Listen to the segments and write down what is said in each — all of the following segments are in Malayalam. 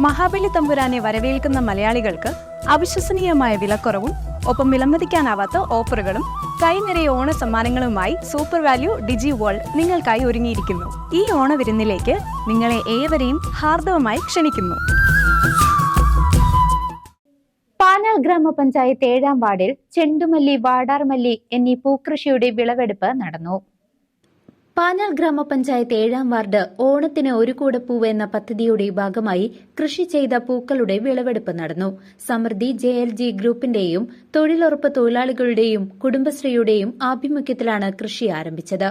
മഹാബലി തമ്പുരാനെ വരവേൽക്കുന്ന മലയാളികൾക്ക് അവിശ്വസനീയമായ വിലക്കുറവും ഒപ്പം വിലമതിക്കാനാവാത്ത ഓഫറുകളും കൈനിറയ ഓണ സമ്മാനങ്ങളുമായി സൂപ്പർ വാല്യൂ ഡിജി വേൾഡ് നിങ്ങൾക്കായി ഒരുങ്ങിയിരിക്കുന്നു. ഈ ഓണവിരുന്നിലേക്ക് നിങ്ങളെ ഏവരെയും ഹാർദവമായി ക്ഷണിക്കുന്നു. പാനാൽ ഗ്രാമപഞ്ചായത്ത് ഏഴാം വാർഡിൽ ചെണ്ടുമല്ലി വാടാർമല്ലി എന്നീ പൂക്കൃഷിയുടെ വിളവെടുപ്പ് നടന്നു. പാനാൾ ഗ്രാമപഞ്ചായത്ത് ഏഴാം വാർഡ് ഓണത്തിന് ഒരു കൂടെ പൂവ് എന്ന പദ്ധതിയുടെ ഭാഗമായി കൃഷി ചെയ്ത പൂക്കളുടെ വിളവെടുപ്പ് നടന്നു. സമൃദ്ധി ജെ എൽ ജി ഗ്രൂപ്പിന്റെയും തൊഴിലുറപ്പ് തൊഴിലാളികളുടെയും കുടുംബശ്രീയുടെയും ആഭിമുഖ്യത്തിലാണ് കൃഷി ആരംഭിച്ചത്.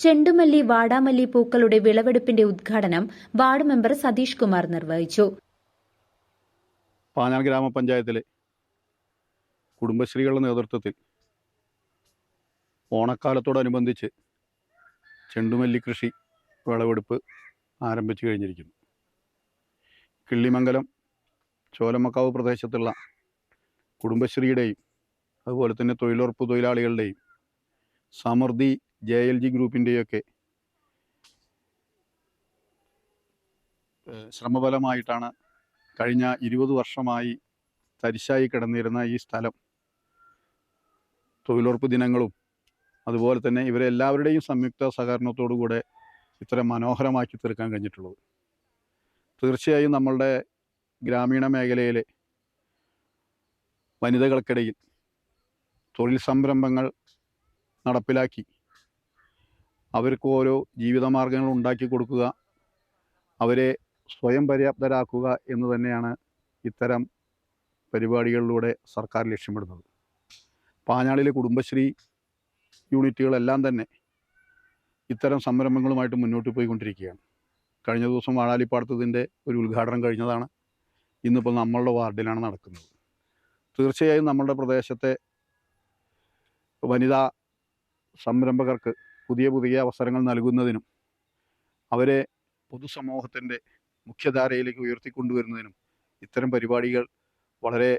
ചെണ്ടുമല്ലി വാടാമല്ലി പൂക്കളുടെ വിളവെടുപ്പിന്റെ ഉദ്ഘാടനം വാർഡ് മെമ്പർ സതീഷ് കുമാർ നിർവഹിച്ചു. പാഞ്ഞാൾ ഗ്രാമപഞ്ചായത്തിലെ കുടുംബശ്രീകളുടെ നേതൃത്വത്തിൽ ഓണക്കാലത്തോടനുബന്ധിച്ച് ചെണ്ടുമല്ലി കൃഷി വിളവെടുപ്പ് ആരംഭിച്ചു കഴിഞ്ഞിരിക്കുന്നു. കിള്ളിമംഗലം ചോലമക്കാവ് പ്രദേശത്തുള്ള കുടുംബശ്രീയുടെയും അതുപോലെ തന്നെ തൊഴിലുറപ്പ് തൊഴിലാളികളുടെയും സമൃദ്ധി ജെ എൽ ജി ഗ്രൂപ്പിന്റെയൊക്കെ ശ്രമഫലമായിട്ടാണ് കഴിഞ്ഞ ഇരുപത് വർഷമായി തരിശായി കിടന്നിരുന്ന ഈ സ്ഥലം തൊഴിലുറപ്പ് ദിനങ്ങളും അതുപോലെ തന്നെ ഇവരെ എല്ലാവരുടെയും സംയുക്ത സഹകരണത്തോടു കൂടെ ഇത്ര മനോഹരമാക്കി തീർക്കാൻ കഴിഞ്ഞിട്ടുള്ളത്. തീർച്ചയായും നമ്മളുടെ ഗ്രാമീണ മേഖലയിലെ വനിതകൾക്കിടയിൽ തൊഴിൽ സംരംഭങ്ങൾ നടപ്പിലാക്കി അവർക്ക് ഓരോ ജീവിതമാർഗങ്ങൾ ഉണ്ടാക്കി കൊടുക്കുക അവരെ സ്വയം പര്യാപ്തരാക്കുക എന്ന് തന്നെയാണ് ഇത്തരം പരിപാടികളിലൂടെ സർക്കാർ ലക്ഷ്യമിടുന്നത്. പാഞ്ഞാളിലെ കുടുംബശ്രീ യൂണിറ്റുകളെല്ലാം തന്നെ ഇത്തരം സംരംഭങ്ങളുമായിട്ട് മുന്നോട്ട് പോയിക്കൊണ്ടിരിക്കുകയാണ്. കഴിഞ്ഞ ദിവസം വാഴാലിപ്പാടത്തതിന്റെ ഒരു ഉദ്ഘാടനം കഴിഞ്ഞതാണ്. ഇന്നിപ്പോൾ നമ്മളുടെ വാർഡിലാണ് നടക്കുന്നത്. തീർച്ചയായും നമ്മളുടെ പ്രദേശത്തെ വനിതാ സംരംഭകർക്ക് പുതിയ പുതിയ അവസരങ്ങൾ നൽകുന്നതിനും അവരെ പൊതുസമൂഹത്തിന്റെ മുഖ്യധാരയിലേക്ക് ഉയർത്തിക്കൊണ്ടുവരുന്നതിനും ഇത്തരം പരിപാടികൾ വളരെ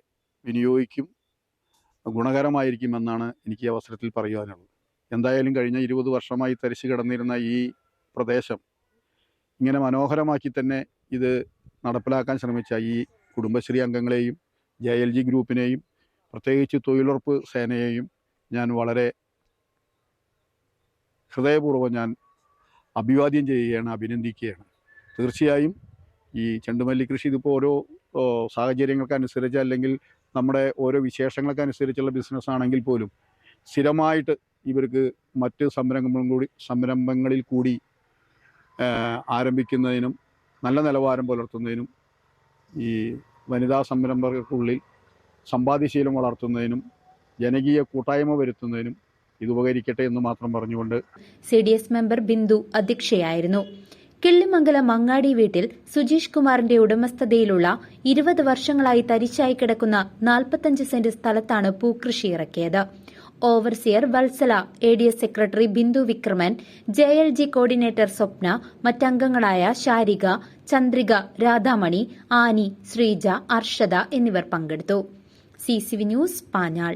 വിനിയോഗിക്കും ഗുണകരമായിരിക്കുമെന്നാണ് എനിക്ക് ഈ അവസരത്തിൽ പറയുവാനുള്ളത്. എന്തായാലും കഴിഞ്ഞ ഇരുപത് വർഷമായി തരിച്ചു കിടന്നിരുന്ന ഈ പ്രദേശം ഇങ്ങനെ മനോഹരമാക്കി തന്നെ ഇത് നടപ്പിലാക്കാൻ ശ്രമിച്ച ഈ കുടുംബശ്രീ അംഗങ്ങളെയും ജെ എൽ ജി ഗ്രൂപ്പിനെയും പ്രത്യേകിച്ച് തൊഴിലുറപ്പ് സേനയെയും ഞാൻ വളരെ ഹൃദയപൂർവം ഞാൻ അഭിവാദ്യം ചെയ്യുകയാണ് അഭിനന്ദിക്കുകയാണ്. തീർച്ചയായും ഈ ചെണ്ടുമല്ലി കൃഷി ഇതിപ്പോൾ ഓരോ സാഹചര്യങ്ങൾക്കനുസരിച്ച് അല്ലെങ്കിൽ നമ്മുടെ ഓരോ വിശേഷങ്ങൾക്കനുസരിച്ചുള്ള ബിസിനസ് ആണെങ്കിൽ പോലും സ്ഥിരമായിട്ട് ഇവർക്ക് മറ്റ് സംരംഭങ്ങളും കൂടി സംരംഭങ്ങളിൽ കൂടി ആരംഭിക്കുന്നതിനും നല്ല നിലവാരം പുലർത്തുന്നതിനും ഈ വനിതാ സംരംഭകർക്കുള്ളിൽ സമ്പാദ്യശീലം വളർത്തുന്നതിനും ജനകീയ കൂട്ടായ്മ വരുത്തുന്നതിനും ഇത് ഉപകരിക്കട്ടെ എന്ന് മാത്രം പറഞ്ഞുകൊണ്ട് C D S member Bindu അധ്യക്ഷയായിരുന്നു. Killimangalam Mangadi വീട്ടിൽ സുജീഷ് കുമാറിന്റെ ഉടമസ്ഥതയിലുള്ള ഇരുപത് വർഷങ്ങളായി തരിച്ചായി കിടക്കുന്ന നാൽപ്പത്തഞ്ച് സെന്റ് സ്ഥലത്താണ് പൂക്കൃഷി ഇറക്കിയത്. Overseer Vatsala A D S secretary Bindu Vikraman J L G coordinator Swapna മറ്റംഗങ്ങളായ Sharika Chandrika Radhamani Annie Sreeja Arshada എന്നിവർ പങ്കെടുത്തു. C C V news Panjal.